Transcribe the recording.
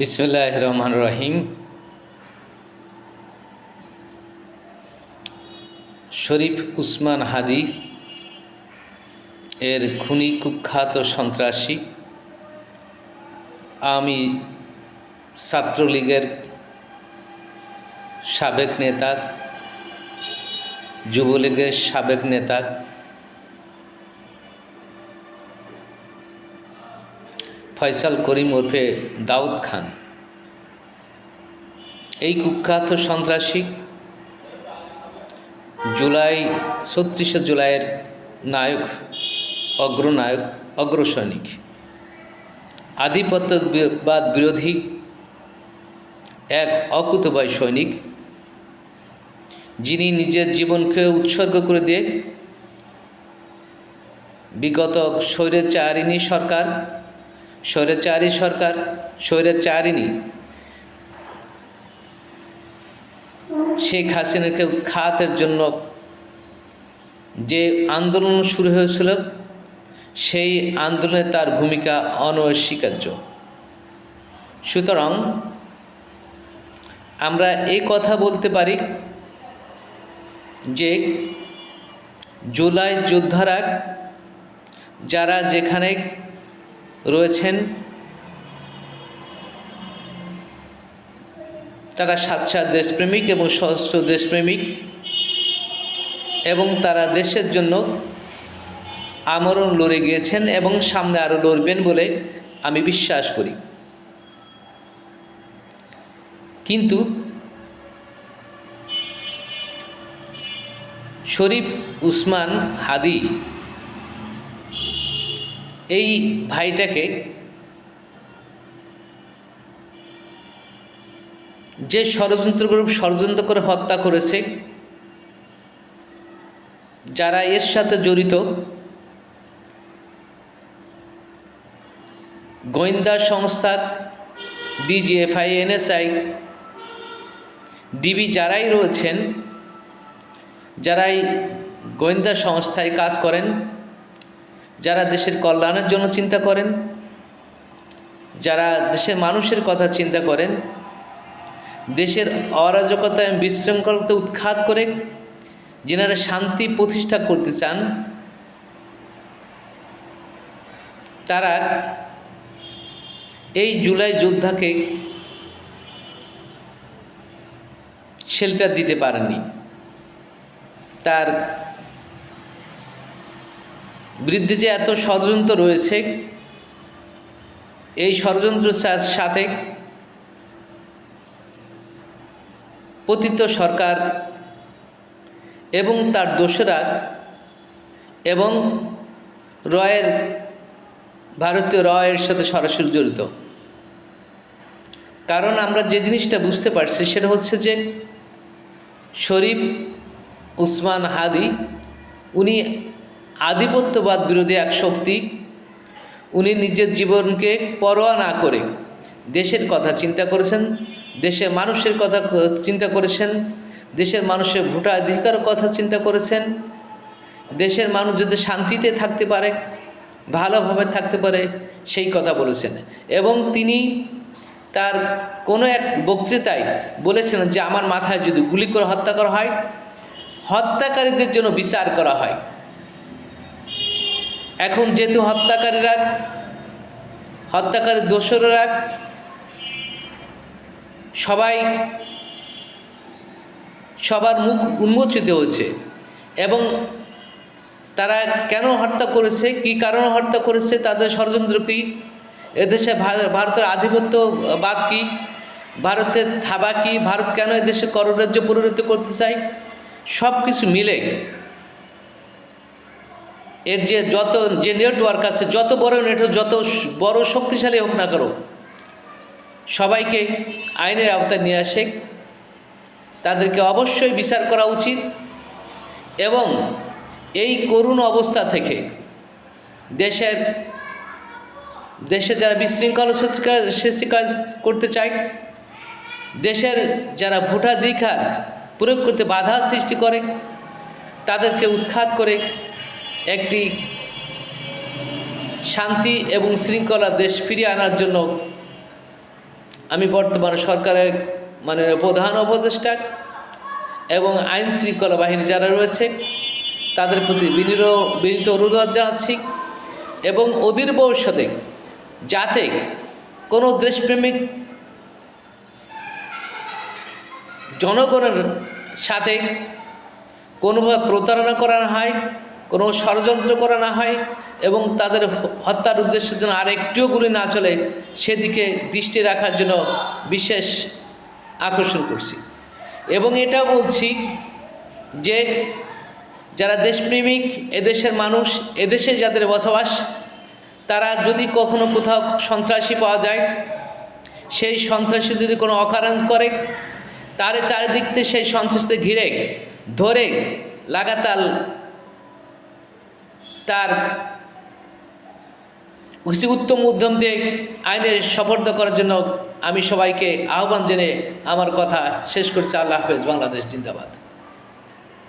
বিসমুল্লাহ রহমান রহিম। শরীফ উসমান হাদি এর খুনি কুখ্যাত সন্ত্রাসী। আমি ছাত্রলীগের সাবেক নেতা, যুবলীগের সাবেক নেতা ফয়সাল করিম ওরফে দাউদ খান। এই কুখ্যাত সন্ত্রাসী জুলাই, ছত্রিশে জুলাইয়ের নায়ক, অগ্রনায়ক, অগ্রসৈনিক। আধিপত্যবাদ বিরোধী এক অকুতবাই সৈনিক, যিনি নিজের জীবনকে উৎসর্গ করে দিয়ে বিগত স্বৈরাচারিণী সরকার স্বৈরাচারী সরকার, স্বৈরাচারিণী। শেখ হাসিনাকে উৎখাতের জন্য যে আন্দোলন শুরু হয়েছিল, সেই আন্দোলনে তার ভূমিকা অনস্বীকার্য। সুতরাং আমরা এই কথা বলতে পারি যে জুলাই যোদ্ধারা যারা যেখানে রয়েছেন। তারা সাচ্চা দেশপ্রেমিক এবং সহস্র দেশপ্রেমিক এবং তারা দেশের জন্য আমরণ লড়ে গিয়েছেন এবং সামনে আরও লড়বেন বলে আমি বিশ্বাস করি। কিন্তু শরীফ উসমান হাদি এই ভাইটাকে যে ষড়যন্ত্র গ্রুপ ষড়যন্ত্র করে হত্যা করেছে, যারা এর সাথে জড়িত, গোয়েন্দা সংস্থা, ডিজিএফআই, এনএসআই, ডিবি যারাই রয়েছেন, যারাই গোয়েন্দা সংস্থায় কাজ করেন যারা দেশের কল্যাণের জন্য চিন্তা করেন, যারা দেশের মানুষের কথা চিন্তা করেন, দেশের অরাজকতা এবং বিশৃঙ্খলতা উৎখাত করে যেনারা শান্তি প্রতিষ্ঠা করতে চান, তারা এই জুলাই যোদ্ধাকে শেল্টার দিতে পারেননি। তার বিরুদ্ধে যে এত ষড়যন্ত্র রয়েছে, এই ষড়যন্ত্রের সাথে পতিত সরকার এবং তার দোসরা এবং রয়ের, ভারতীয় রয়ের সাথে সরাসরি জড়িত। কারণ আমরা যে জিনিসটা বুঝতে পারছি সেটা হচ্ছে যে শরীফ উসমান হাদি, উনি আধিপত্যবাদ বিরোধী এক শক্তি। উনি নিজের জীবনকে পরোয়া না করে দেশের কথা চিন্তা করেছেন, দেশের মানুষের কথা চিন্তা করেছেন, দেশের মানুষের ভোটাধিকার কথা চিন্তা করেছেন, দেশের মানুষ যদি শান্তিতে থাকতে পারে, ভালোভাবে থাকতে পারে, সেই কথা বলেছেন। এবং তিনি তার কোনো এক বক্তৃতায় বলেছিলেন যে, আমার মাথায় যদি গুলি করে হত্যা করা হয়, হত্যাকারীদের জন্য বিচার করা হয়। এখন যেহেতু হত্যাকারীরা হত্যাকারী দোসররা সবাই সবার মুখ উন্মোচিত হয়েছে এবং তারা কেন হত্যা করেছে, কি কারণে হত্যা করেছে, তাদের ষড়যন্ত্র কী, এদেশে ভারতের আধিপত্যবাদ কী, ভারতের থাবা কী, ভারত কেন এদেশে কররাজ্য পরিণত করতে চায় সব কিছু মিলে এর যে যত, যে নেটওয়ার্ক আছে, যত বড় নেটওয়ার্ক যত বড় শক্তিশালী হোক না করো সবাইকে আইনের আওতায় নিয়ে আসে। তাদেরকে অবশ্যই বিচার করা উচিত এবং এই করুণ অবস্থা থেকে দেশের, দেশে যারা বিশৃঙ্খলা সৃষ্টি কাজ করতে চায়, দেশের যারা ভোটাধিকার প্রয়োগ করতে বাধা সৃষ্টি করে, তাদেরকে উৎখাত করে একটি শান্তি এবং শৃঙ্খলা দেশ ফিরিয়ে আনার জন্য আমি বর্তমান সরকারের মানে প্রধান উপদেষ্টা এবং আইন শৃঙ্খলা বাহিনী যারা রয়েছে, তাদের প্রতি বিনীত বিনীত অনুরোধ জানাচ্ছি এবং অধীর ভবিষ্যতে যাতে কোনো দেশপ্রেমিক জনগণের সাথে কোনোভাবে প্রতারণা করানো হয় কোনো ষড়যন্ত্র করা না হয় এবং তাদের হত্যার উদ্দেশ্যের জন্য আর একটিও গুলি না চলে, সেদিকে দৃষ্টি রাখার জন্য বিশেষ আকর্ষণ করছি। এবং এটাও বলছি যে, যারা দেশপ্রেমিক, এদেশের মানুষ, এদেশে যাদের বসবাস, তারা যদি কখনো কোথাও সন্ত্রাসী পাওয়া যায়, সেই সন্ত্রাসী যদি কোনো অকারণ করে, তার চারিদিক থেকে সেই সন্ত্রাসীদের ঘিরে, ধরে, লাগাতার তার উচিত উত্তম উদ্যম দিয়ে আইনে সফর্দ করার জন্য আমি সবাইকে আহ্বান জেনে আমার কথা শেষ করছি। আল্লাহ হাফেজ, বাংলাদেশ জিন্দাবাদ।